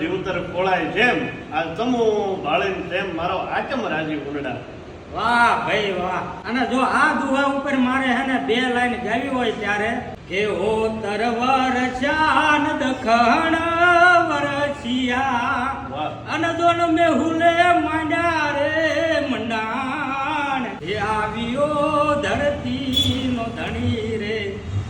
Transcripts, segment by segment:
જીવતર કોળાય જેમ આ તમો ભાળીને તેમ મારો આચમ રાજી ઉનડા વાહ ભાઈ વાહ. અને જો આ દુહા ઉપર મારે હે ને બે લાઈન ગાવી હોય ત્યારે કે હો તરવર શાન દખણ વરસિયા. અને દોન મે હુલે માંડા રે મંડાણ. એ આવ્યો ધરતી નો ધણી રે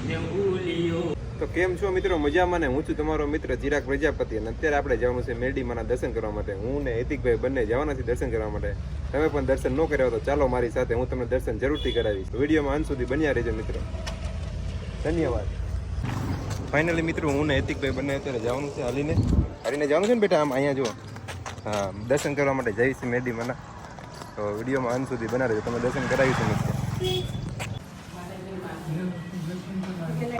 ને ભૂલ્યો તો કેમ છો મિત્રો? મજામાં ને? હું છું તમારો મિત્ર ચિરાગ પ્રજાપતિ અને અત્યારે આપણે જવાનું છે મેરડીમાના દર્શન કરવા માટે. હું ને હેતિકભાઈ બંને જવાના છે દર્શન કરવા માટે. તમે પણ દર્શન ન કર્યા તો ચાલો મારી સાથે, હું તમને દર્શન જરૂરથી કરાવીશ. વિડીયોમાં અંત સુધી બન્યા રહેજો મિત્રો. ધન્યવાદ. ફાઇનલી મિત્રો, હું ને હેતિકભાઈ બંને અત્યારે જવાનું છે હાલીને. હાલીને જવાનું છે ને બેટા આમ અહીંયા જુઓ. હા, દર્શન કરવા માટે જઈશ મેરડીમાંના. તો વિડીયોમાં અંત સુધી બનાવી તમે દર્શન કરાવીશું મિત્રો.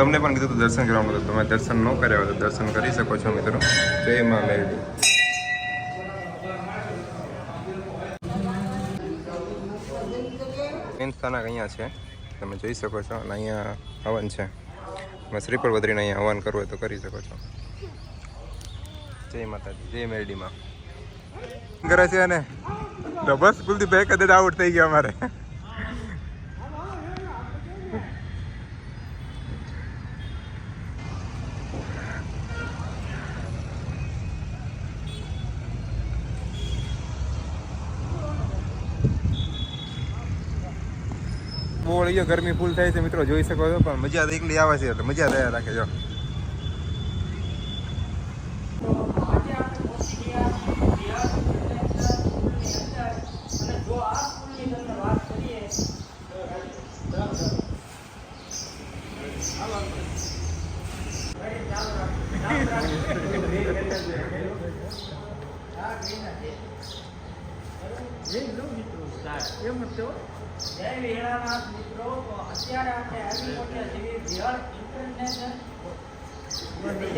તમને પણ કીધું હતું દર્શન કરવાનું તો તમે દર્શન ન કર્યા હોય તો દર્શન કરી શકો છો મિત્રો. જય માં મેરડી. મેન સ્થાનક અહીંયા છે. તમે જોઈ શકો છો અને અહીંયા હવન છે. તમે શ્રીફળ વધરીને અહીંયા હવન કરવું હોય તો કરી શકો છો. જય માતાજી. જય મેરડીમાં કરે છે અને બસ કુલદીપ એક જ આઉટ થઈ ગયા અમારે. બહુ અહીંયા ગરમી ફૂલ થાય છે મિત્રો જોઈ શકો છો પણ મજા એકલી આવે છે એટલે મજા થયા રાખે જો આજે આપણે જય મિત્રો. અત્યારે આપણે આવી પહોંચ્યા વિહળ ઇન્ટરનેશનલ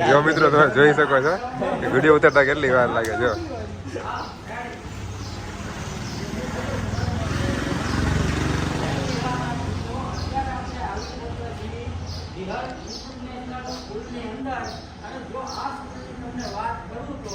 જો મિત્રો તમે જોઈ શકો છો વીડિયો ઉતારતા કેટલી વાર લાગે જો સ્કૂલની અંદર અને જો આ સ્કૂલની તમને વાત કરું તો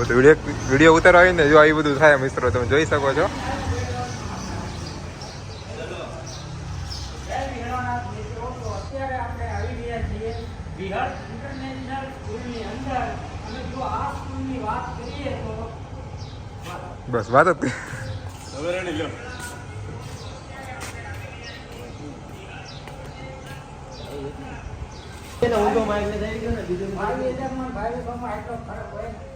એ કાના કા મિત્રો તો વીડિયો વીડિયો ઉતારવા આવીને જો આવી બધું થાય મિત્રો, તમે જોઈ શકો છો ગયા બસ, વાત જ કરી. હવે રેડી લ્યો બાવીસ હજારમાં બાવીસ ભાઈ આટલો ફરક હોય ને.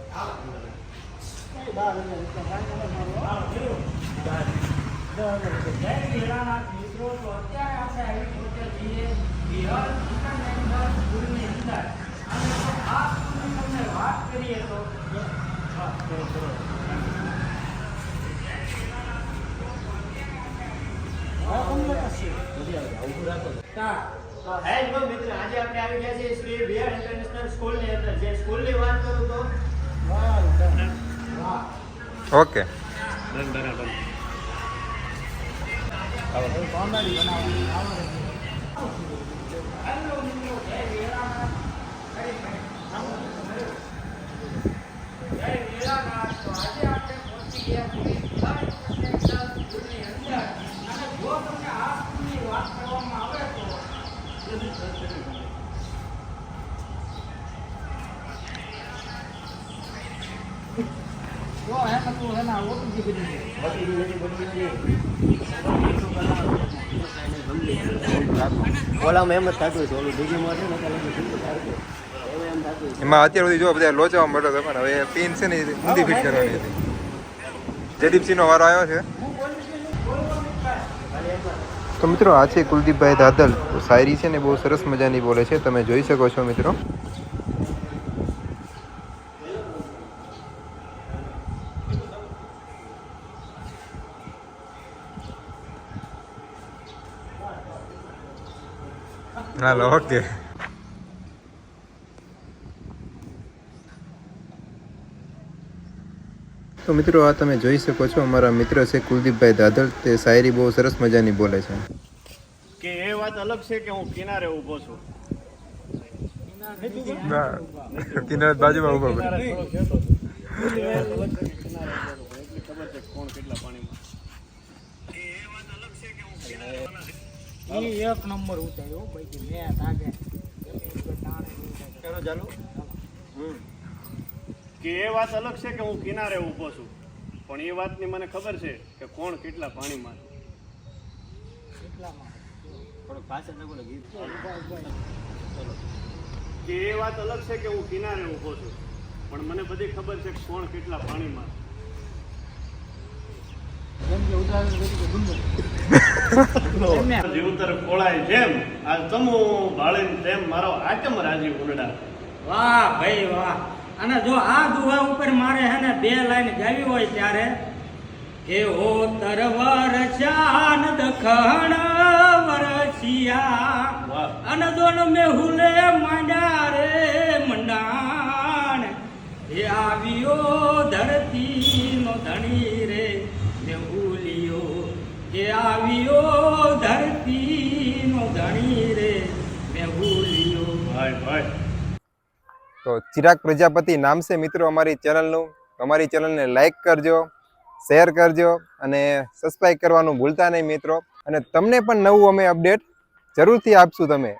મિત્રો તો અત્યારે આપણે તો મિત્ર, આજે આપણે આવી ગયા છીએ શ્રી વિહાર ઇન્ટરનેશનલ સ્કૂલની અંદર. જે સ્કૂલની વાત કરું તો ઓકે. બરાબર જય વિહળાનાથ તો આજે આપણે પહોંચી ગયા છીએ વિહળ ઇન્ટરનેશનલ સ્કૂલની અંદર અને જો આવે તો ઓલામાં એમ જ થતું છે ઓલું બીજીમાં છે ને એટલે બીજું થતું એવું એમ થતું એમાં અત્યાર સુધી જો બધા લોચવા મળ્યો હતો પણ હવે પિન છે ને ઊંધી ફિટ કરવાની હતી. જયદીપસિંહનો વારો આવ્યો છે. તો મિત્રો આ છે કુલદીપભાઈ દાદલ. શાયરી છે ને બહુ સરસ મજાની બોલે છે. તમે જોઈ શકો છો મિત્રો. હાલો ઓકે તો મિત્રો આ તમે જોઈ શકો છો અમારા મિત્ર છે કુલદીપભાઈ દાદળ તે શાયરી બહુ સરસ મજાની બોલે છે. કે એ વાત અલગ છે કે હું કિનારે ઊભો છું? કિનારે બાજુમાં ઊભા ઈ એક નંબર ઉતાર્યો બાકી મેં તાગે કરો ચાલુ. કે એ વાત અલગ છે કે હું કિનારે ઊભો છું? પણ એ વાતની મને ખબર છે કે કોણ કેટલા પાણીમાં છે. કે એ વાત અલગ છે કે હું કિનારે ઊભો છું? પણ મને બધી ખબર છે કે કોણ કેટલા પાણીમાં. જીવતર ખોળાય જેમ આ તમુ ભાળીને તેમ મારો આચમ રાજી ઉનડા વાહ ભાઈ વાહ. અને જો આ દુહા ઉપર મારે હે ને બે લાઈન ગાવી હોય ત્યારે કે હો તરવર ચાન દખણ વરસિયા અને દોન મેહુલે માંડ્યા રે મંડાણ. એ આવ્યો ધરતી નો ધણી રે એ આવ્યો ધરતી ધણી રે મેહુલિયો ભાઈ ભાઈ. તો ચિરાગ પ્રજાપતિ નામ છે મિત્રો અમારી ચેનલનું. અમારી ચેનલને લાઈક કરજો શેર કરજો અને સબસ્ક્રાઈબ કરવાનું ભૂલતા નહીં મિત્રો. અને તમને પણ નવું અમે અપડેટ જરૂરથી આપશું તમે.